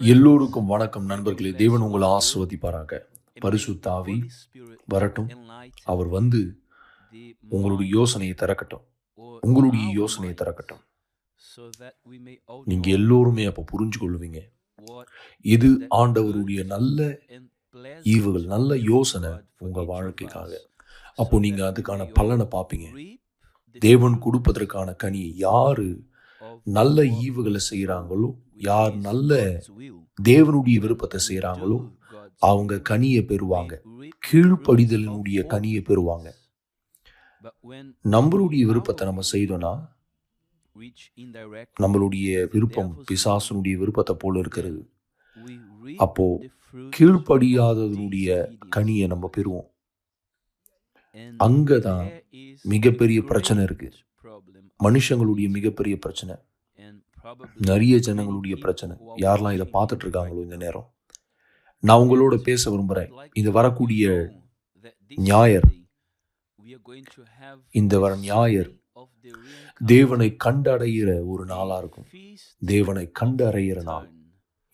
எல்லோருக்கும் வணக்கம் நண்பர்களே. தேவன் உங்களை ஆசிர்வதிப்பாராக. பரிசுத்தாவி வரட்டும். அவர் வந்து உங்களுடைய யோசனையை திறக்கட்டும். உங்களுடைய யோசனையை திறக்கட்டும். நீங்க எல்லோருமே அப்ப புரிஞ்சு கொள்வீங்க இது ஆண்டவருடைய நல்ல ஈவுகள் நல்ல யோசனை உங்க வாழ்க்கைக்காக. அப்போ நீங்க அதுக்கான பலனை பார்ப்பீங்க. தேவன் கொடுப்பதற்கான கனியை யாரு நல்ல ஈவுகளை செய்கிறாங்களோ யார் நல்ல தேவனுடைய விருப்பத்தை செய்கிறாங்களோ அவங்க கனியை பெறுவாங்க. கீழ்ப்படிதலினுடைய கனியை பெறுவாங்க. நம்மளுடைய விருப்பத்தை நம்ம செய்தோம்னா நம்மளுடைய விருப்பம் பிசாசனுடைய விருப்பத்தை போல இருக்கிறது. அப்போ கீழ்ப்படியாததனுடைய கனியை நம்ம பெறுவோம். அங்கதான் மிகப்பெரிய பிரச்சனை இருக்கு. மனுஷங்களுடைய மிகப்பெரிய பிரச்சனை. நிறைய ஜனங்களுடைய பிரச்சனை. யாரெல்லாம் இதை பார்த்துட்டு இருக்காங்களோ இந்த நேரம். நான் உங்களோட பேச விரும்புறேன். இது வரக்கூடிய ஞாயர் இந்த வர ஞாயர் தேவனை கண்டடைகிற ஒரு நாளா இருக்கும். தேவனை கண்டடைகிற நாள்.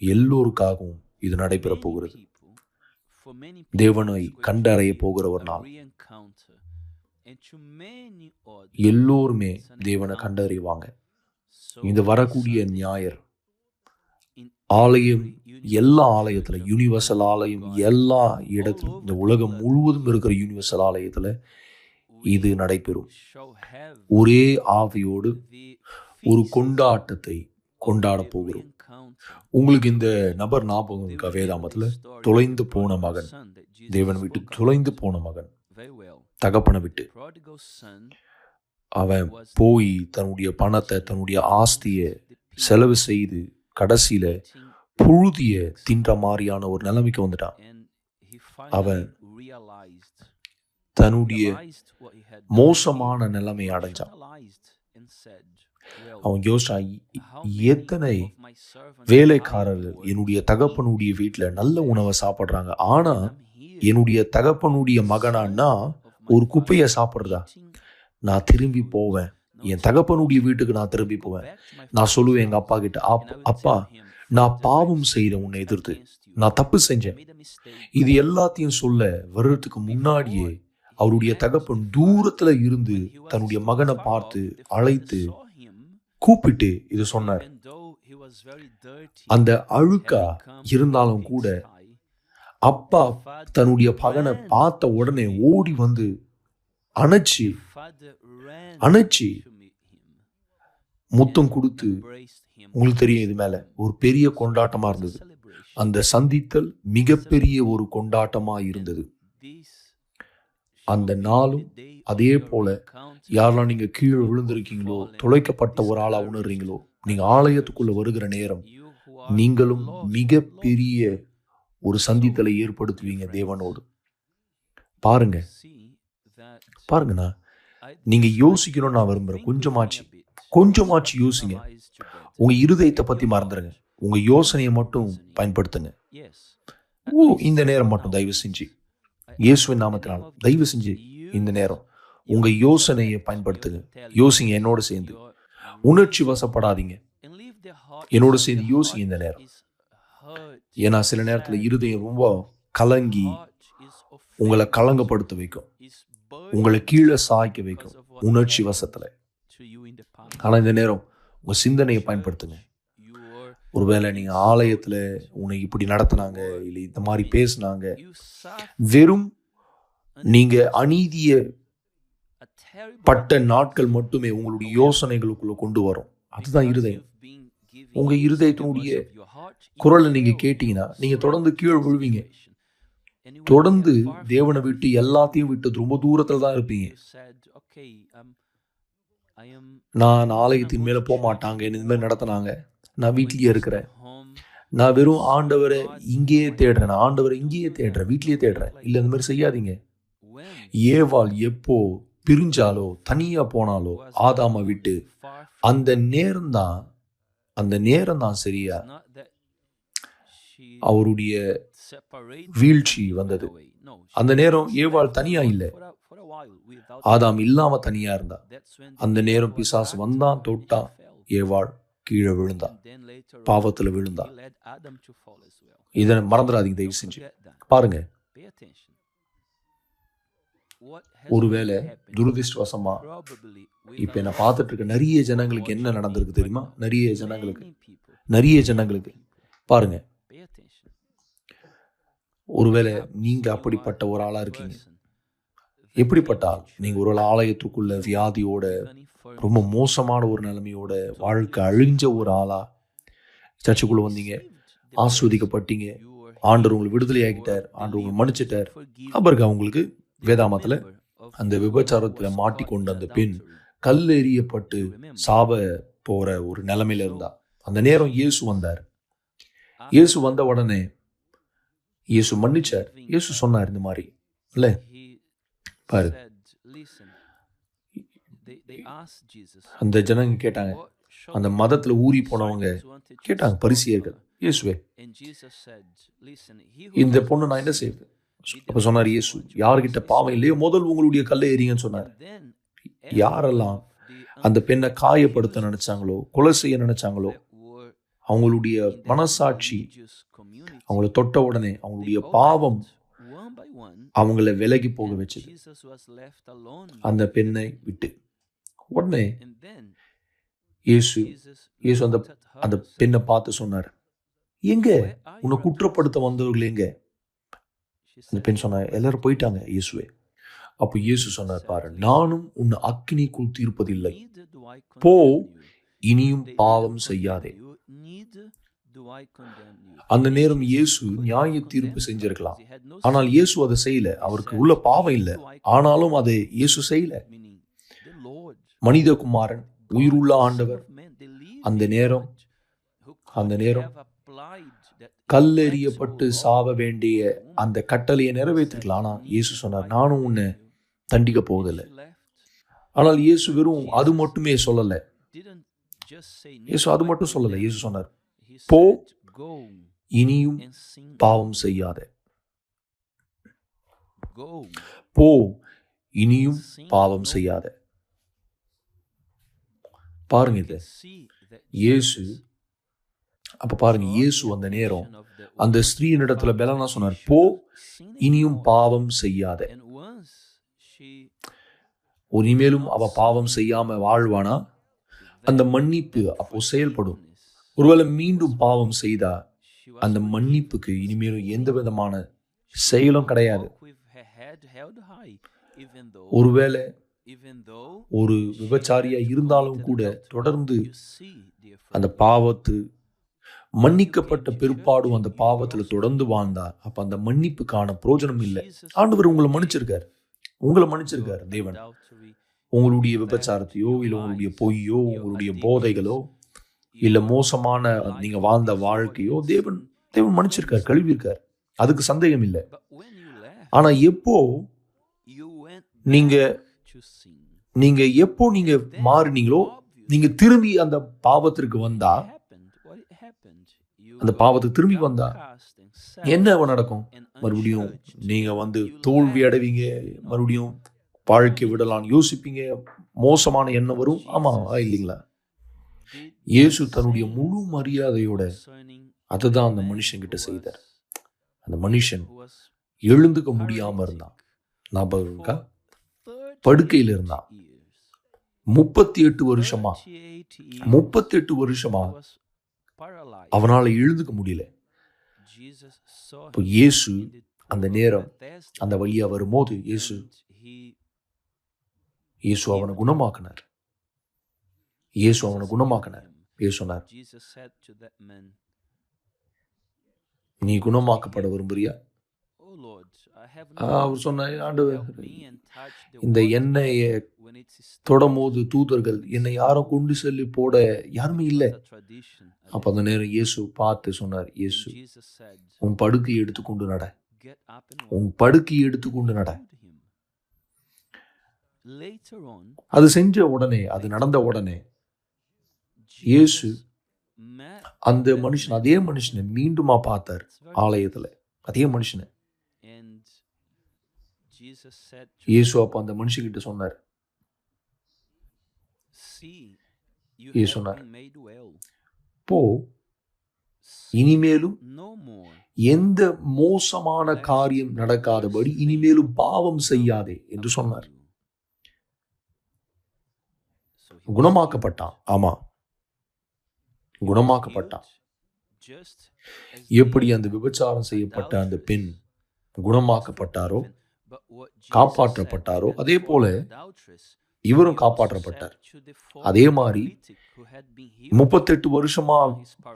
எல்லோருக்காகவும் இது நடைபெற போகிறது. தேவனை கண்டறைய போகிற ஒரு நாள். எல்லோருமே தேவனை கண்டறிவாங்க. இந்த வரக்கூடிய ஞாயர் ஆலயம் எல்லா ஆலயத்துல யூனிவர்சல் ஆலயம் எல்லா இடத்திலும் இந்த உலகம் முழுவதும் இருக்கிற யூனிவர்சல் ஆலயத்துல இது நடைபெறும். ஒரே ஆவியோடு ஒரு கொண்டாட்டத்தை கொண்டாட போகிறோம். உங்களுக்கு இந்த நபர் ஞாபகம் இருக்கா? வேதாமத்துல தொலைந்து போன மகன். தேவன் விட்டு தொலைந்து போன மகன். தகப்பனை விட்டு. அவன் போய் தன்னுடைய பணத்தை தன்னுடைய ஆஸ்தியை செலவு செய்து கடைசியில புழுதிய தின்ற மாதிரியான ஒரு நிலைமைக்கு வந்துட்டான். அவன் தன்னுடைய மோசமான நிலைமை அடைஞ்சான். அவன் யோசிச்சான் எத்தனை வேலைக்காரர்கள் என்னுடைய தகப்பனுடைய வீட்டுல நல்ல உணவை சாப்பிடுறாங்க. ஆனா என்னுடைய தகப்பனுடைய மகனான்னா ஒரு குப்பையை சாப்பிடுறதா? நான் திரும்பி போவேன். என் தகப்பனுடைய வீட்டுக்கு நான் திரும்பி போவேன். நான் சொல்லுவேன் எங்க அப்பா கிட்ட அப்பா நான் பாவம் செய்த உன்னை எதிர்த்து நான் தப்பு செஞ்சேன். இது எல்லாத்தையும் சொல்ல வர்றதுக்கு முன்னாடியே அவருடைய தகப்பன் தூரத்துல இருந்து தன்னுடைய மகனை பார்த்து அழைத்து கூப்பிட்டு இது சொன்னார். அந்த அழுக்கா இருந்தாலும் கூட அப்பா தன்னுடைய பகனை பார்த்த உடனே ஓடி வந்து அணைச்சி அணைச்சி முத்தம் கொடுத்து உங்களுக்கு தெரியும் இது மேல ஒரு பெரிய கொண்டாட்டமா இருந்தது. அந்த சந்தித்தல் மிகப்பெரிய ஒரு கொண்டாட்டமா இருந்தது. அந்த நாளும் அதே போல யாரெல்லாம் நீங்க கீழே விழுந்திருக்கீங்களோ தொலைக்கப்பட்ட ஒரு ஆளா உணர்றீங்களோ நீங்க ஆலயத்துக்குள்ள வருகிற நேரம் நீங்களும் மிக பெரிய ஒரு சந்தித்தலை ஏற்படுத்துவீங்க தேவனோடு. பாருங்க. பாருங்கண்ணா. நீங்க யோசிக்கணும் நான் விரும்புறேன். கொஞ்சமாச்சு. கொஞ்சமாச்சு யோசிங்க. உங்க இருதயத்தை பத்தி மறந்துடுங்க உங்க யோசனையை மட்டும் பயன்படுத்துங்க. ஓ இந்த நேரம் மட்டும் தயவு செஞ்சு. இயேசுவின் நாமத்தினால் தயவு செஞ்சு இந்த நேரம் உங்க யோசனையை பயன்படுத்துங்க. யோசிங்க என்னோட சேர்ந்து. உணர்ச்சி வசப்படாதீங்க. என்னோட சேர்ந்து யோசிங்க இந்த நேரம். ஏன்னா சில நேரத்துல இருதயம் ரொம்ப கலங்கி உங்களை கலங்கப்படுத்த வைக்கும். உங்களை கீழே சாய்க்க வைக்கும். உணர்ச்சி வசத்துல. ஆனா இந்த நேரம் உங்க சிந்தனையை பயன்படுத்துங்க. ஒருவேளை நீங்க ஆலயத்துல உன்னை இப்படி நடத்தினாங்க இல்லை இந்த மாதிரி பேசினாங்க. வெறும் நீங்க அநீதிய பட்ட நாட்கள் மட்டுமே உங்களுடைய யோசனைகளுக்குள்ள கொண்டு வரும். அதுதான் இருதயம். உங்க இருதயத்தினுடைய குரலை நீங்க கேட்டீங்கன்னா நீங்க தொடர்ந்து கீழே விழுவீங்க. தொடர்ந்து தேவனை விட்டு எல்லாத்தையும் விட்டு ரொம்ப தூரத்துல தான் இருப்பீங்க. நான் ஆலயத்தின் மேல போக மாட்டாங்க இந்த மாதிரி நடத்தினாங்க. நான் வீட்லயே இருக்கிறேன் நான் வெறும் ஆண்டவரை இங்கேயே தேடுறேன். நான் ஆண்டவரை இங்கேயே தேடுறேன். வீட்லயே தேடுறேன். இல்ல இந்த மாதிரி செய்யாதீங்க. ஏவாள் எப்போ பிரிஞ்சாலோ தனியா போனாலோ ஆதாம விட்டு அந்த நேரம் தான் அந்த நேரம் தான் சரியா? அவருடைய வீழ்ச்சி வந்தது. அந்த நேரம் ஏவாள் தனியா இல்ல. ஆதாம் இல்லாம தனியா இருந்தா. அந்த நேரம் பிசாசு வந்தான் தொட்டான். ஏவாள் கீழே விழுந்தா பாவத்துல விழுந்தா. இதை மறந்துடாதீங்க தயவு செஞ்சு. பாருங்க. ஒருவேளை? துரதிருஷ்டவசமா இப்ப என்ன பார்த்துட்டு இருக்க நிறைய ஜனங்களுக்கு என்ன நடந்திருக்கு தெரியுமா? நிறைய ஜனங்களுக்கு. நிறைய ஜனங்களுக்கு. பாருங்க. ஒருவேளை Perhaps நீங்க you are அப்படிப்பட்ட ஒரு ஆளா a இருக்கீங்க person எப்படிப்பட்ட ஆள் நீங்க ஒரு ஆலயத்துக்குள்ள வியாதியோட ரொம்ப மோசமான ஒரு நிலைமையோட வாழ்க்கை அழிஞ்ச ஒரு ஆளா சர்ச்சுக்குள்ள வந்தீங்க. ஆஸ்வதிக்கப்பட்டீங்க. healed, உங்களை விடுதலை ஆகிட்டார் ஆண்டவர் உங்களை மன்னிச்சிட்டார். அப்புறம் அவங்களுக்கு வேதாமத்துல அந்த விபச்சாரத்துல மாட்டிக்கொண்ட in அந்த பெண். கல் எறியப்பட்டு. சாப போற ஒரு நிலைமையில இருந்தா. அந்த நேரம் இயேசு வந்தார். இயேசு வந்த உடனே இயேசு மன்னிச்சார். இயேசு சொன்னார் இந்த மாதிரி. இல்ல? பாரு. அந்த ஜனங்க கேட்டாங்க. அந்த மதத்துல ஊறி போனவங்க கேட்டாங்க பரிசியர்கள். இயேசுவே. இந்த பொண்ணு நான் என்ன sin, செய்யுது அப்ப சொன்னார் இயேசு யார்கிட்ட பாவம் இல்லையோ முதல் உங்களுடைய கல்லை எறிங்கன்னு சொன்னார். யாரெல்லாம் அந்த பெண்ணை காயப்படுத்த நினைச்சாங்களோ கொலை செய்ய நினைச்சாங்களோ அவங்களுடைய மனசாட்சி அவங்கள தொட்ட உடனே அவங்களுடைய பாவம் அவங்கள விலகி போக வச்சது. அந்த பெண்ணை. விட்டு. உடனே இயேசு இயேசு அந்த அந்த பெண்ணை பார்த்து சொன்னார் எங்க? "Where are உன்னை குற்றப்படுத்த accusers?" வந்தவர்கள் எங்க? அந்த பெண் சொன்னா எல்லாரும் போயிட்டாங்க இயேசுவே. அப்போ இயேசு சொன்னார் பாரு நானும் உன்னை அக்கினிக்குள் தீர்ப்பதில்லை. "Neither do I போ, condemn you." இனியும் பாவம் செய்யாதே. அந்த நேரம் இயேசு நியாய தீர்ப்பு செஞ்சிருக்கலாம். ஆனால் இயேசு அதை செய்யல. அவருக்கு உள்ள பாவம் இல்லை. ஆனாலும் அதை இயேசு செய்யல. மனிதகுமாரன் உயிருள்ள ஆண்டவர். அந்த நேரம் அந்த நேரம் கல்லெறியப்பட்டு சாவ வேண்டிய அந்த கட்டளையை நிறைவேற்றிருக்கலாம். ஆனா இயேசு சொன்னார் நானும் உன்னை தண்டிக்க போவதில்லை. ஆனால் இயேசு வெறும் அது மட்டுமே சொல்லல. இயேசு அது மட்டும் சொல்லல. இயேசு சொன்னார் போ, said, "Go இனியும் பாவம் செய்யாதே. போ இனியும் பாவம் செய்யாதே. பாருங்க இது. இயேசு அப்ப பாருங்க இயேசு அந்த நேரம் அந்த ஸ்திரீயின் இடத்துல பெலனா சொன்னார் போ இனியும். பாவம் செய்யாதே. இனிமேலும் அவ பாவம் செய்யாம வாழ்வானா? அந்த மன்னிப்பு அப்போ செயல்படும். ஒருவேளை மீண்டும் பாவம் செய்தா அந்த மன்னிப்புக்கு இனிமேலும் எந்த விதமான செயலும் கிடையாது. ஒருவேளை ஒரு விபச்சாரியா இருந்தாலும் கூட தொடர்ந்து அந்த பாவத்து மன்னிக்கப்பட்ட பிற்பாடும் அந்த பாவத்துல தொடர்ந்து வாழ்ந்தா அப்ப அந்த மன்னிப்புக்கான பிரயோஜனம் இல்லை. ஆண்டவர் உங்களை மன்னிச்சிருக்கார். உங்களை மன்னிச்சிருக்கார் தேவன். உங்களுடைய விபச்சாரத்தையோ இல்லை உங்களுடைய பொய்யோ உங்களுடைய போதைகளோ இல்லை மோசமான நீங்க வாழ்ந்த வாழ்க்கையோ தேவன் தேவன் மன்னிச்சிருக்கார் கழுவிருக்கார் அதுக்கு சந்தேகம் இல்லை. ஆனா எப்போ நீங்க நீங்க எப்போ நீங்க மாறினீங்களோ நீங்க திரும்பி அந்த பாவத்திற்கு வந்தா அந்த பாவத்துக்கு திரும்பி வந்தா என்ன நடக்கும்? மறுபடியும் நீங்க வந்து தோல்வி அடைவீங்க மறுபடியும் வாழ்க்கை விடலான்னு யோசிப்பீங்க மோசமான எண்ணம் வரும். ஆமா இல்லைங்களா? இயேசு தன்னுடைய முழு மரியாதையோட அதுதான் அந்த மனுஷன் கிட்ட செய்தார். அந்த மனுஷன் எழுந்துக்க முடியாம இருந்தான். ஞாபகம் இருக்கா? படுக்கையில் இருந்தான். முப்பத்தி எட்டு வருஷமா? முப்பத்தி எட்டு வருஷமா? அவனால எழுந்துக்க முடியல. இப்போ இயேசு அந்த நேரம் அந்த வழியா வரும்போது இயேசு இயேசு அவனை குணமாக்கினார். இயேசு அவனை குணமாக்கினார். இயேசு சொன்னார் நீ குணமாக்கப்பட விரும்புறியா? அவர் சொன்ன ஆண்டவர் இந்த எண்ணெயை தொடமோது தூதர்கள் என்னை யாரும் கொண்டு செல்லி போட யாருமே இல்லை. அப்ப அந்த நேரம் இயேசு பார்த்து சொன்னார் இயேசு உன் படுக்கையை எடுத்துக்கொண்டு நட. உன் படுக்கையை எடுத்துக்கொண்டு நட. அது செஞ்ச உடனே அது நடந்த உடனே இயேசு அந்த மனுஷன் அதே மனுஷனை மீண்டுமா பார்த்தார் ஆலயத்துல. அதே மனுஷனை. இயேசு அப்ப அந்த மனுஷங்கிட்ட சொன்னார். சொன்னார் அப்போ இனிமேலும் எந்த மோசமான காரியம் நடக்காதபடி இனிமேலும் பாவம் செய்யாதே என்று சொன்னார். குணமாக்கப்பட்டான். ஆமா. குணமாக்கப்பட்டான். எப்படி அந்த விபச்சாரம் செய்யப்பட்ட அந்த பெண் குணமாக்கப்பட்டாரோ காப்பாற்றப்பட்டாரோ அதே போல இவரும் காப்பாற்றப்பட்டார். அதே மாதிரி முப்பத்தெட்டு வருஷமா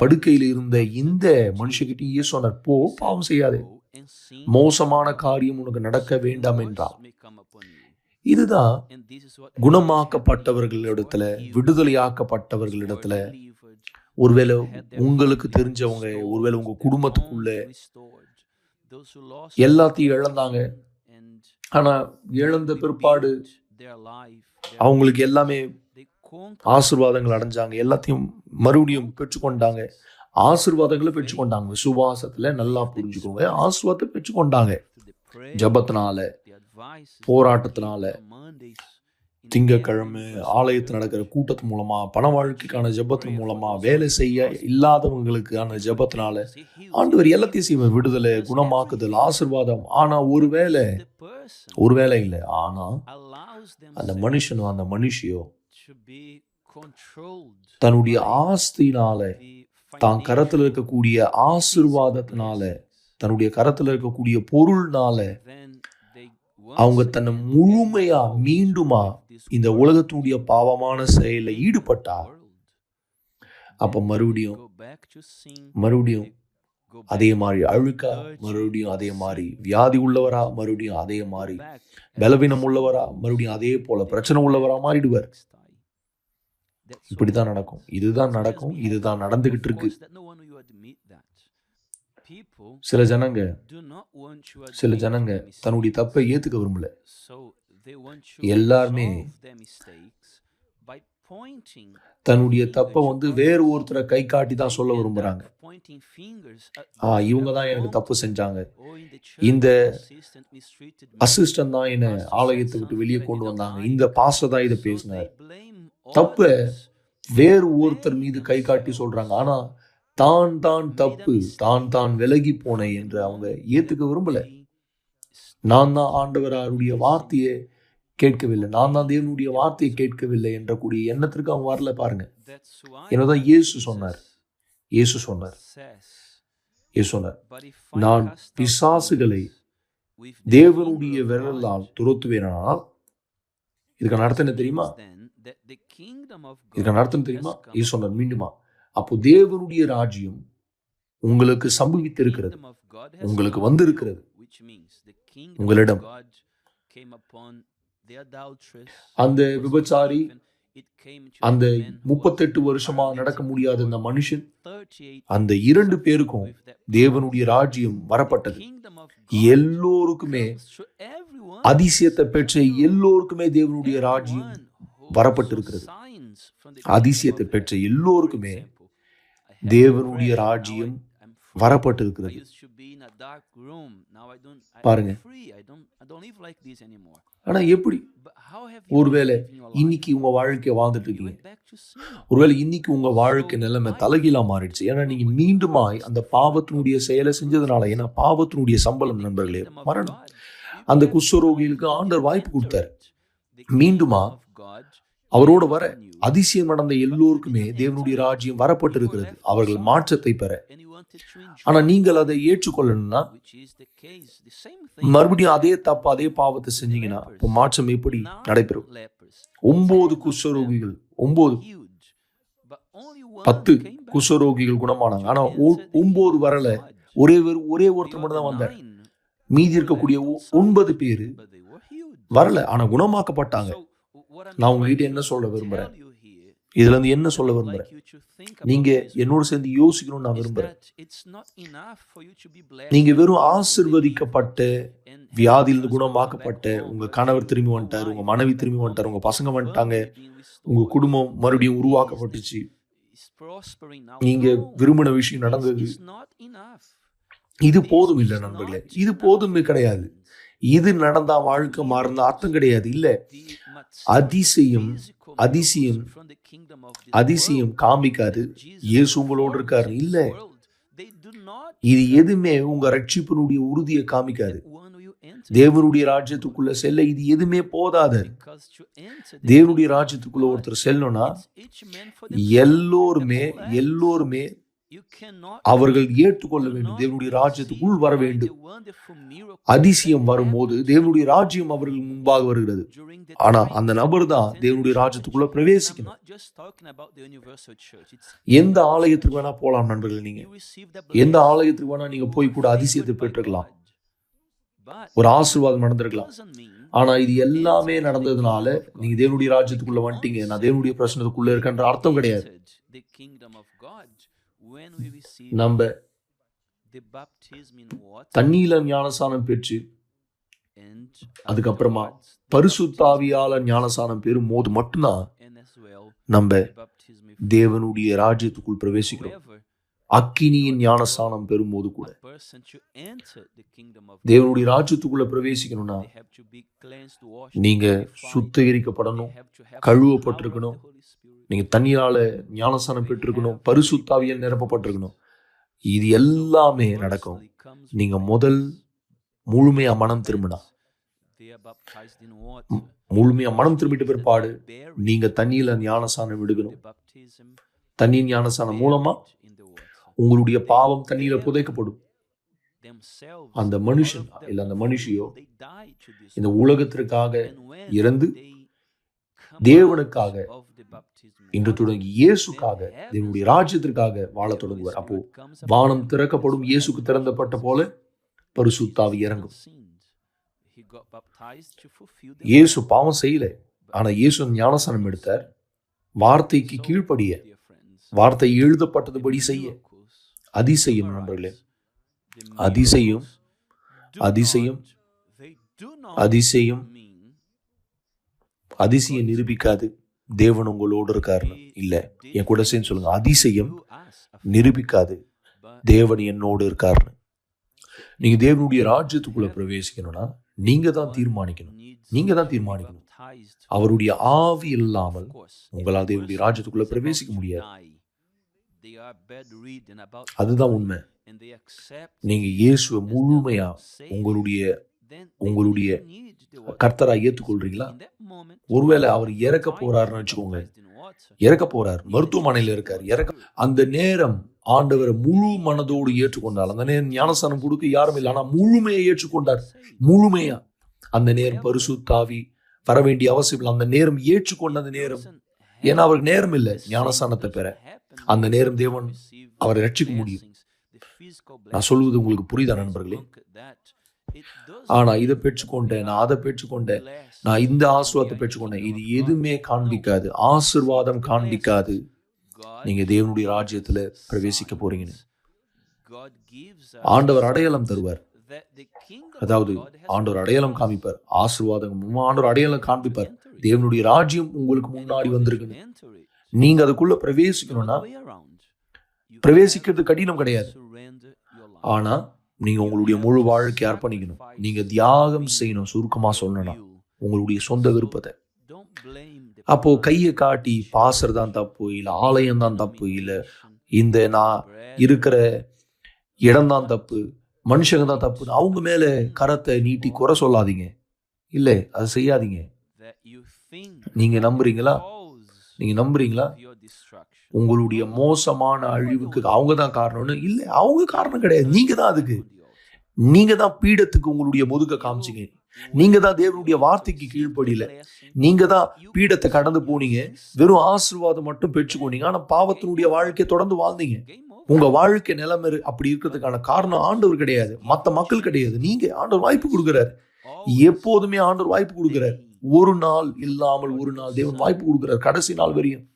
படுக்கையில் இருந்த இந்த மனுஷகிட்ட இயேசு சொன்னார் போ பாவம் செய்யாதே. மோசமான காரியம் உனக்கு நடக்க வேண்டாம் என்றார். இதுதான் குணமாக்கப்பட்டவர்களிடத்துல விடுதலையாக்கப்பட்டவர்களிடத்துல ஒருவேளை உங்களுக்கு தெரிஞ்சவங்க ஒருவேளை உங்க குடும்பத்துக்குள்ள எல்லாத்தையும் இழந்தாங்க. ஆனா இழந்த பிற்பாடு அவங்களுக்கு எல்லாமே ஆசீர்வாதங்கள் அடைஞ்சாங்க. எல்லாத்தையும் மறுபடியும் பெற்றுக்கொண்டாங்க. ஆசீர்வாதங்களை பெற்றுக்கொண்டாங்க. விசுவாசத்துல நல்லா புரிஞ்சுக்கோங்க. ஆசீர்வாதத்தை பெற்றுக்கொண்டாங்க. ஜபத்தினால போராட்டத்தினால திங்கக்கிழமை ஆலயத்தில் நடக்கிற கூட்டத்து மூலமா பண வாழ்க்கைக்கான ஜபத்தின் மூலமா வேலை செய்ய இல்லாதவங்களுக்கான ஜபத்தினால ஆண்டவர் எல்லாத்தையும் செய்வார். விடுதலை குணமாக்குதல் ஆசீர்வாதம். ஆனா ஒருவேளை person ஒருவேளை இல்லை ஆனா அந்த மனுஷனோ அந்த மனுஷியோ தன்னுடைய ஆஸ்தினால தான் கரத்துல இருக்கக்கூடிய ஆசீர்வாதத்தினால தன்னுடைய கரத்துல இருக்கக்கூடிய பொருள்னால அவங்க தன்னை முழுமையா மீண்டுமா இந்த உலகத்தினுடைய பாவமான செயலில் ஈடுபட்டா? அப்போ அப்ப மறுபடியும் மறுபடியும் அதே மாதிரி அழுக்கா? மறுபடியும் அதே மாதிரி வியாதி உள்ளவரா? மறுபடியும் அதே மாதிரி பலவீனம் உள்ளவரா மறுபடியும் அதே போல பிரச்சனை உள்ளவரா மாறிடுவார். இப்படிதான் நடக்கும். இதுதான் நடக்கும். இதுதான் நடந்துகிட்டு இருக்கு. சில ஜனங்க சில ஜனங்க தன்னுடைய தப்பை ஏத்துக்க விரும்பல. எல்லாருமே தன்னுடைய தப்பை வந்து வேறு. ஒருத்தரை கை காட்டி தான் சொல்ல at ஆ இவங்க தான் எனக்கு தப்பு. செஞ்சாங்க இந்த. அசிஸ்டன்ட் தான் என்ன ஆலயத்தை விட்டு வெளியே கொண்டு வந்தாங்க. இந்த பாஸ்டர் தான் இதை பேசினார் தப்ப. வேறு ஒருத்தர் மீது கை காட்டி சொல்றாங்க ஆனா தான் தான் தப்பு தான் தான் விலகி போனேன் என்று அவங்க ஏத்துக்க விரும்பல நான் தான் ஆண்டவராருடைய வார்த்தையை கேட்கவில்லை. நான் தான் தேவனுடைய வார்த்தையை கேட்கவில்லை என்ற கூடிய எண்ணத்திற்கு அவங்க வரல பாருங்க. என்னதான் இயேசு சொன்னார். இயேசு சொன்னார். இயேசு சொன்னார். "But if I நான் பிசாசுகளை தேவனுடைய விரலால் துரத்துவேனால் இதுக்கான அர்த்தம் என்ன தெரியுமா? இதுக்கான அர்த்தம் தெரியுமா? இயேசு சொன்னார் மீண்டுமா அப்போ தேவனுடைய ராஜ்யம் உங்களுக்கு சம்பவித்திருக்கிறது. God has உங்களுக்கு வந்திருக்கிறது. உங்களிடம். அந்த விபச்சாரி, அந்த முப்பத்தெட்டு வருஷமா நடக்க முடியாத அந்த மனுஷன் 38 அந்த இரண்டு பேருக்கும் தேவனுடைய. ராஜ்யம் வரப்பட்டது எல்லோருக்குமே. அதிசயத்தை பெற்ற எல்லோருக்குமே தேவனுடைய ராஜ்யம் வரப்பட்டிருக்கிறது. அதிசயத்தை பெற்ற. எல்லோருக்குமே தேவனுடைய ராஜ்யம் Don't. I, பாருங்க. ஆனா எப்படி? ஒருவேளை? இன்னைக்கு உங்க வாழ்க்கைய வாழ்ந்துட்டு இருக்கீங்க. ஒருவேளை இன்னைக்கு உங்க வாழ்க்கை நிலைமை தலைகீழா மாறிடுச்சு. ஏன்னா நீங்க மீண்டுமாய் அந்த பாவத்தினுடைய செயலை செஞ்சதுனால ஏன்னா பாவத்தினுடைய சம்பளம் நண்பர்களே மரணம். அந்த have ஆண்டவர் வாய்ப்பு கொடுத்தார். மீண்டுமா அவரோட வர அதிசயம் நடந்த எல்லோருக்குமே தேவனுடைய ராஜ்யம் வரப்பட்டிருக்கிறது. அவர்கள் மாற்றத்தை பெற. ஆனால் ஆனா நீங்கள் அதை ஏற்றுக்கொள்ளணும்னா மறுபடியும் அதே தப்பு அதே பாவத்தை செஞ்சீங்கன்னா இப்போ மாற்றம் எப்படி நடைபெறும்? ஒன்பது குஷ்டரோகிகள் ஒன்பது. பத்து குஷ்டரோகிகள் குணமானாங்க. ஆனா ஒ- ஒன்பது வரல. ஒரே ஒரே ஒருத்தர் மட்டும் தான் வந்தார். மீதி இருக்கக்கூடிய ஒன்பது பேரு வரல. ஆனா குணமாக்கப்பட்டாங்க. நான் உங்ககிட்ட என்ன சொல்ல விரும்புறேன்? இதுல இருந்து என்ன சொல்ல விரும்புறேன்? நீங்க என்னோட சேர்ந்து யோசிக்கணும்னு நான் விரும்புறேன். நீங்க வெறும் ஆசிர்வதிக்கப்பட்ட வியாதியிலிருந்து குணமாக்கப்பட்ட உங்க கணவர் திரும்பி வந்துட்டாரு உங்க மனைவி திரும்பி வந்துட்டாரு உங்க பசங்க வந்துட்டாங்க உங்க குடும்பம் மறுபடியும் உருவாக்கப்பட்டுச்சு. நீங்க விரும்பின விஷயம் நடந்தது. இது போதும் இல்ல நண்பர்களே. இது போதுமே கிடையாது. இது நடந்தா வாழ்க்கை மாறுந்த அர்த்தம் கிடையாது. இல்ல. அதிசயம் அதிசயம் அதிசயம் காமிக்காது. இயேசு உங்களோடு இருக்காரு. இல்ல. இது எதுவுமே உங்க ரட்சிப்பினுடைய உறுதியை காமிக்காது. தேவனுடைய ராஜ்யத்துக்குள்ள செல்ல இது எதுவுமே போதாது. தேவனுடைய ராஜ்யத்துக்குள்ள ஒருத்தர் செல்லணும்னா எல்லோருமே எல்லோருமே அவர்கள் ஏற்றுக்கொள்ள வேண்டும். தேவனுடைய ராஜ்யத்துக்குள் வர வேண்டும். அதிசயம் வரும்போது தேவனுடைய ராஜ்யம் அவர்கள் முன்பாக வருகிறது. ஆனா அந்த நபர் தான் தேவனுடைய ராஜ்யத்துக்குள்ள பிரவேசிக்கணும். எந்த ஆலயத்துக்கு வேணா போலாம் நண்பர்கள் நீங்க. எந்த ஆலயத்துக்கு வேணா நீங்க போய் கூட அதிசயத்தை பெற்றுக்கலாம். ஒரு ஆசீர்வாதம் நடந்திருக்கலாம். ஆனா இது எல்லாமே நடந்ததுனால நீங்க தேவனுடைய ராஜ்யத்துக்குள்ள வந்துட்டீங்க. நான் தேவனுடைய பிரச்சனத்துக்குள்ள இருக்கன்ற அர்த்தம் கிடையாது. நம்ம தண்ணீல ஞானசானம் பெற்று அதுக்கப்புறமா பரிசுத்தாவியால ஞானசானம் பெறும் போது மட்டும்தான் நம்ம தேவனுடைய ராஜ்யத்துக்குள் பிரவேசிக்கிறோம். அக்கினியின் ஞானஸ்தானம் பெறும்போது கூட தேவனுடைய ராஜ்யத்துக்குள்ள பிரவேசிக்கணும்னா நீங்க சுத்திகரிக்கப்படணும் கழுவப்பட்டிருக்கணும் நீங்கள் தண்ணீரால் ஞானஸ்தானம் பெற்றிருக்கணும் பரிசுத்தாவியல் நிரப்பப்பட்டிருக்கணும். இது எல்லாமே நடக்கும். நீங்கள் முதல் முழுமையாக மனம் திரும்பினா முழுமையா மனம் திரும்பிட்ட பிற்பாடு நீங்க தண்ணியில ஞானஸ்தானம் விடுக்கணும் தண்ணீர் ஞானஸ்தானம் மூலமா உங்களுடைய பாவம் தண்ணீர புதைக்கப்படும். அந்த மனுஷன் இல்ல அந்த மனுஷியோ இந்த உலகத்திற்காக இறந்து தேவனுக்காக இன்று தொடங்கி இயேசுக்காக தேவனுடைய ராஜ்யத்திற்காக வாழ தொடங்குவார். அப்போ வானம் திறக்கப்படும். இயேசுக்கு திறந்தப்பட்ட போல பரிசுத்தாவி இறங்கும். இயேசு பாவம் செய்யல. ஆனா இயேசு ஞானசனம் எடுத்தார். வார்த்தைக்கு கீழ்ப்படிய வார்த்தை எழுதப்பட்டதுபடி செய்ய. அதிசயம் நண்பர்களே. அதிசயம். அதிசயம். அதிசயம். அதிசயம் நிரூபிக்காது. தேவன் உங்களோடு இருக்காருன்னு இல்லை. என் கூட சேர்ந்து சொல்லுங்க. அதிசயம் நிரூபிக்காது. தேவன் என்னோடு இருக்காருன்னு. நீங்க தேவனுடைய ராஜ்யத்துக்குள்ள பிரவேசிக்கணும்னா நீங்க தான் தீர்மானிக்கணும். நீங்க தான் தீர்மானிக்கணும். அவருடைய ஆவி இல்லாமல் உங்களால் தேவனுடைய ராஜ்யத்துக்குள்ள பிரவேசிக்க முடியாது. அதுதான் உண்மை. நீங்க இயேசுவை முழுமையா உங்களுடைய உங்களுடைய கர்த்தரா ஏத்துக்கொள்றீங்களா ஒருவேளை அவர் இறக்க போறாருன்னு வச்சுக்கோங்க. இறக்க போறார். மருத்துவமனையில இருக்கார். இறக்க அந்த நேரம் ஆண்டவரை முழு மனதோடு ஏற்றுக்கொண்டார். அந்த நேரம் ஞானஸ்தானம் கொடுக்க யாரும் இல்லை ஆனா முழுமையை ஏற்றுக்கொண்டார். முழுமையா. அந்த நேரம் பரிசு தாவி வர வேண்டிய அவசியம் இல்லை. அந்த நேரம் ஏற்றுக்கொண்ட அந்த நேரம். ஏன்னா அவருக்கு நேரம் இல்லை. ஞானஸ்தானத்தை பெற. அந்த நேரம் தேவன் அவரை ரட்சிக்க முடியும். நான் சொல்வது உங்களுக்கு புரியுதா நண்பர்களே? ஆனா இதை பெற்றுக்கொண்டேன் நான் அதை பெற்றுக்கொண்டேன் நான் இந்த ஆசீர்வாதத்தை பெற்றுக்கொண்டேன். இது எதுவுமே காண்பிக்காது. ஆசிர்வாதம் காண்பிக்காது. நீங்க தேவனுடைய ராஜ்யத்துல பிரவேசிக்க போறீங்கன்னு ஆண்டவர் அடையாளம் தருவார். அதாவது ஆண்டவர் அடையாளம் காமிப்பார். ஆசிர்வாதம் ஆண்டவர் அடையாளம் காண்பிப்பார். தேவனுடைய ராஜ்யம் உங்களுக்கு முன்னாடி வந்திருக்குன்னு நீங்க அதுக்குள்ள பிரவேசிக்கணும்னா பிரவேசிக்கிறது கடினம் கிடையாது. ஆனா நீங்க உங்களுடைய முழு வாழ்க்கை அர்ப்பணிக்கணும். நீங்க தியாகம் செய்யணும் சுருக்கமா சொல்லணும்னா. உங்களுடைய சொந்த விருப்பத்தை. அப்போ கையை காட்டி பாசர் தான் தப்பு இல்ல ஆலயம் தான் தப்பு இல்ல இந்த நான் இருக்கிற இடம் தான் தப்பு மனுஷங்க தான் தப்பு அவங்க மேல கரத்தை நீட்டி குறை சொல்லாதீங்க. இல்ல அது செய்யாதீங்க. நீங்க நம்புறீங்களா? நீங்க நம்புறீங்களா? உங்களுடைய மோசமான அழிவுக்கு அவங்க தான் காரணம்னு இல்ல அவங்க காரணம் கிடையாது. நீங்க தான் அதுக்கு. நீங்க தான் பீடத்துக்கு உங்களுடைய முதுக காமிச்சிங்க. நீங்க தான் தேவனுடைய வார்த்தைக்கு கீழ்ப்படியில. நீங்க தான் பீடத்தை கடந்து போனீங்க. வெறும் ஆசீர்வாதம் மட்டும் பெற்றுக்கொண்டீங்க. ஆனா பாவத்தினுடைய வாழ்க்கையை தொடர்ந்து வாழ்ந்தீங்க. உங்க வாழ்க்கை நிலைமை அப்படி இருக்கிறதுக்கான காரணம் ஆண்டவர் கிடையாது. மத்த மக்கள் கிடையாது. நீங்க ஆண்டவர் வாய்ப்பு கொடுக்குறாரு. எப்போதுமே ஆண்டவர் வாய்ப்பு கொடுக்குறாரு. ஒரு நாள் இல்லாமல் ஒரு நாள் தேவன் வாய்ப்பு கொடுக்கிறார். கடைசி நாள் வரையும்.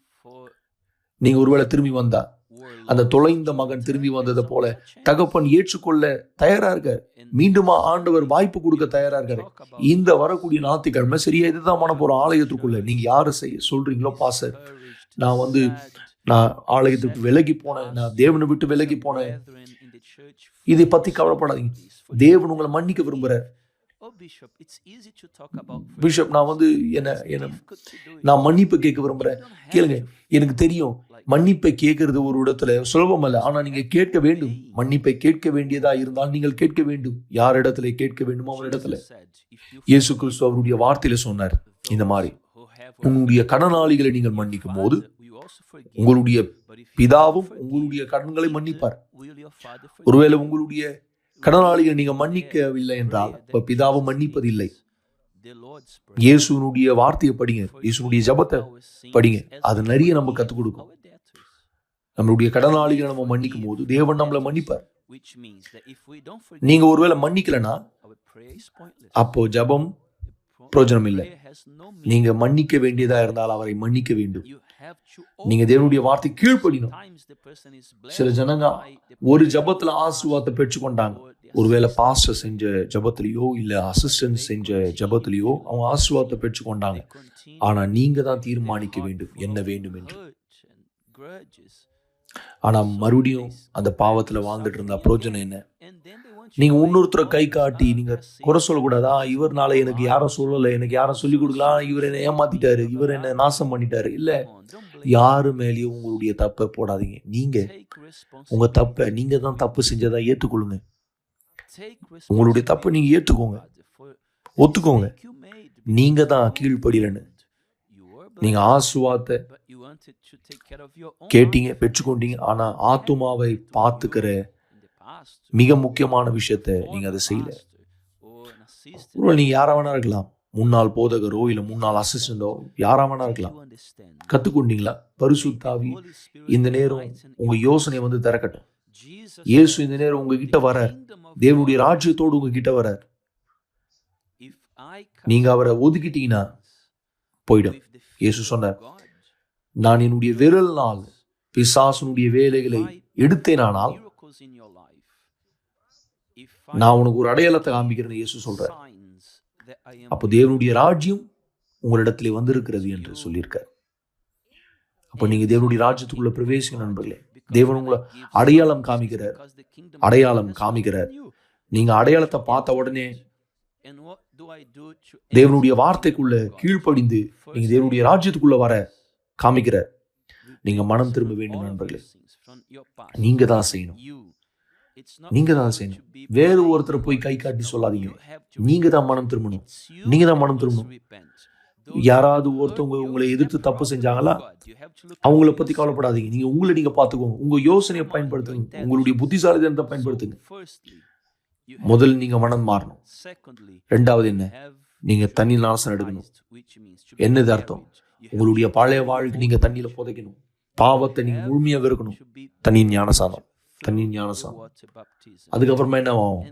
நீங்க ஒருவேளை திரும்பி வந்தா அந்த தொலைந்த மகன் திரும்பி வந்ததை போல தகப்பன் ஏற்றுக்கொள்ள தயாரா இருக்க மீண்டுமா ஆண்டவர் வாய்ப்பு கொடுக்க தயாரா இருக்காரு. இந்த வரக்கூடிய ஞாயிற்றுக்கிழமை சரியா இதுதான் மன போற ஆலயத்துக்குள்ள நீங்க யாரு செய்ய சொல்றீங்களோ பாச நான் வந்து நான் ஆலயத்துக்கு விலகி போனேன். நான் தேவனை விட்டு விலகி போனேன். இதை பத்தி கவலைப்படாதீங்க. தேவன் உங்களை மன்னிக்க விரும்புறார். Oh, பிஷப் நான் வந்து என்ன என்ன நான் மன்னிப்பு கேட்க விரும்புறேன். கேளுங்க எனக்கு தெரியும். மன்னிப்பை கேட்கறது ஒரு இடத்துல சுலபம் அல்ல. ஆனா நீங்க கேட்க வேண்டும். மன்னிப்பை கேட்க வேண்டியதா இருந்தால் நீங்கள் கேட்க வேண்டும். யார் இடத்துல கேட்க வேண்டுமோ அவர் இடத்துல. இயேசு கிறிஸ்து அவருடைய வார்த்தையில சொன்னார். இந்த மாதிரி உங்களுடைய கடனாளிகளை நீங்கள் மன்னிக்கும் போது உங்களுடைய பிதாவும் உங்களுடைய கடன்களை மன்னிப்பார். ஒருவேளை உங்களுடைய கடனாளிகள் நீங்க மன்னிக்கவில்லை என்றால் இப்ப பிதாவும் மன்னிப்பதில்லை. இயேசுனுடைய வார்த்தையை படிங்க. இயேசுனுடைய ஜபத்தை படிங்க. அது நிறைய நம்ம கத்துக் கொடுக்கும். நம்மளுடைய கடனாளிகளை நம்ம மன்னிக்கும் போது தேவன் நம்மளை மன்னிப்பார். நீங்க ஒருவேளை மன்னிக்கலனா அப்போ ஜபம் பிரயோஜனம் இல்லை நீங்க மன்னிக்க வேண்டியதா இருந்தால் அவரை மன்னிக்க வேண்டும். நீங்க தேவனுடைய வார்த்தை கீழ்ப்படினும் சில ஜனங்க ஒரு ஜபத்துல ஆசுவாத்தை பெற்றுக்கொண்டாங்க. ஒருவேளை பாஸ்டர் செஞ்ச ஜபத்திலேயோ இல்லை அசிஸ்டன்ட் செஞ்ச ஜபத்திலேயோ அவங்க ஆசுவாத்தை பெற்றுக்கொண்டாங்க. ஆனால் நீங்க தான் தீர்மானிக்க வேண்டும் என்ன வேண்டும் என்று. ஆனால் மறுபடியும் அந்த பாவத்தில் வாழ்ந்துட்டு இருந்தா பிரயோஜனம் என்ன? நீங்க இன்னொருத்தரை கை காட்டி நீங்க குறை சொல்லக்கூடாதா? இவர்னால எனக்கு யாரும் சொல்லலை எனக்கு யாரும் சொல்லி கொடுக்கலாம் இவர் என்ன ஏமாத்திட்டாரு இவர் என்ன நாசம் பண்ணிட்டாரு. இல்ல யாரு மேலேயும் உங்களுடைய தப்பை போடாதீங்க. நீங்க உங்க தப்பை நீங்க தான் தப்பு செஞ்சதா ஏற்றுக்கொள்ளுங்க உங்களுடைய தப்பை நீங்க ஏத்துக்கோங்க. ஒத்துக்கோங்க. நீங்க தான் கீழ்ப்படியலன்னு. நீங்க ஆசுவாத்தை கேட்டீங்க பெற்றுக்கொண்டீங்க. ஆனா ஆத்துமாவை பார்த்துக்கிற மிக முக்கியமான விஷயத்த நீங்க அதை செய்யல. ஒருவேளை நீங்க யாரா வேணா இருக்கலாம். முன்னாள் போதகரோ இல்ல முன்னாள் அசிஸ்டண்டோ யாரா வேணா இருக்கலாம். கத்துக்கொண்டீங்களா? பரிசுத்தாவி இந்த நேரம் உங்க யோசனை வந்து திறக்கட்டும். இயேசு இந்த நேரம் உங்ககிட்ட வர தேவனுடைய ராஜ்யத்தோடு உங்ககிட்ட வர நீங்க அவரை ஒதுக்கிட்டீங்கன்னா போயிடும். இயேசு சொன்னார் நான் என்னுடைய விரல்னால் பிசாசனுடைய வேலைகளை எடுத்தேனானால் நான் உனக்கு ஒரு அடையாளத்தை காமிக்கிறேன்னு இயேசு சொல்றார். அப்போ தேவனுடைய ராஜ்யம் உங்களிடத்திலே வந்திருக்கிறது என்று சொல்லியிருக்கார். அப்போ நீங்க தேவனுடைய ராஜ்யத்துக்குள்ள பிரவேசிக்க நண்பர்களே. தேவன் உங்களை அடையாளம் காமிக்கிறார். அடையாளம் காமிக்கிறார். நீங்க அடையாளத்தை பார்த்த உடனே தேவனுடைய வார்த்தைக்குள்ள கீழ்ப்படிந்து நீங்க தேவனுடைய ராஜ்யத்துக்குள்ள வர காமிக்கிறார் நீங்க மனம் திரும்ப வேண்டும் நண்பர்களே. நீங்க தான் செய்யணும். நீங்க தான் செய்யணும். வேறு ஒருத்தரை போய் கை காட்டி சொல்லாதீங்க. நீங்க தான் மனம் திரும்பணும். நீங்க தான் மனம் திரும்பணும். யாராவது ஒருத்தவங்க உங்களை எதிர்த்து தப்பு செஞ்சாங்களா? அவங்கள பத்தி கவலைப்படாதீங்க. நீங்க உங்களை நீங்க பாத்துக்கோங்க உங்க யோசனையை பயன்படுத்துங்க. உங்களுடைய புத்திசாலித்தனத்தை பயன்படுத்துங்க. முதல் நீங்க மனம் மாறணும். ரெண்டாவது என்ன? நீங்க தண்ணி நாசம் எடுக்கணும். என்னது அர்த்தம்? உங்களுடைய பழைய வாழ்க்கை நீங்க தண்ணியில புதைக்கணும். பாவத்தை நீங்க முழுமையா வெறுக்கணும். தண்ணி ஞானசானம் தண்ணி ஞானசானம் அதுக்கப்புறமா என்ன ஆகும்?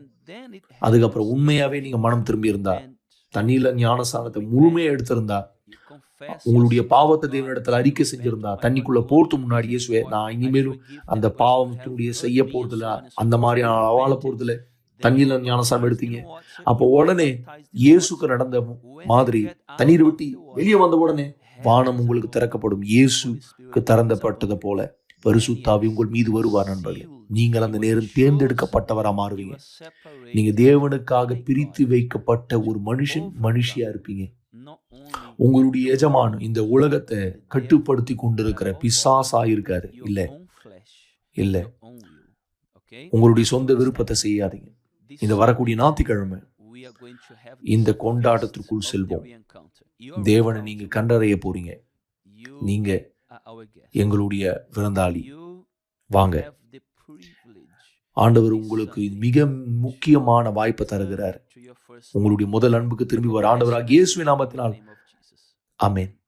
அதுக்கப்புறம் உண்மையாவே நீங்க மனம் திரும்பி இருந்தா தண்ணியில ஞானசானத்தை முழுமையா எடுத்திருந்தா உங்களுடைய பாவத்தை தேவனிடத்துல அறிக்கை செஞ்சிருந்தா தண்ணிக்குள்ள போறது முன்னாடி இயேசுவே நான் இனிமேலும் அந்த பாவத்தினுடைய செய்ய போறதுல அந்த மாதிரி வாழ போறதுல தண்ணீர்ல ஞானசானம் எடுத்தீங்க. அப்போ உடனே இயேசுக்கு நடந்த மாதிரி தண்ணீர் விட்டு வெளியே வந்த உடனே வானம் உங்களுக்கு திறக்கப்படும். இயேசுக்கு திறந்தப்பட்டது போல பரிசுத்தாவி உங்கள் மீது வருவார் நண்பர்களே. நீங்கள் அந்த நேரம் தேர்ந்தெடுக்கப்பட்டவரா மாறுவீங்க. நீங்க தேவனுக்காக பிரித்து வைக்கப்பட்ட ஒரு மனுஷன் மனுஷியா இருப்பீங்க. உங்களுடைய எஜமான் இந்த உலகத்தை கட்டுப்படுத்தி கொண்டிருக்கிற பிசாசா இருக்காரு. இல்ல. இல்ல. உங்களுடைய சொந்த விருப்பத்தை செய்யாதீங்க. இந்த வரக்கூடிய ஞாயிற்றுக்கிழமை இந்த கொண்டாட்டத்திற்குள் செல்வோம். தேவனை நீங்க கண்டறிய போறீங்க. நீங்க எங்களுடைய விருந்தாளி. வாங்க. ஆண்டவர் உங்களுக்கு மிக முக்கியமான வாய்ப்பை தருகிறார். உங்களுடைய முதல் அன்புக்கு திரும்பி வர ஆண்டவராக இயேசுவின் நாமத்தினால். ஆமென்.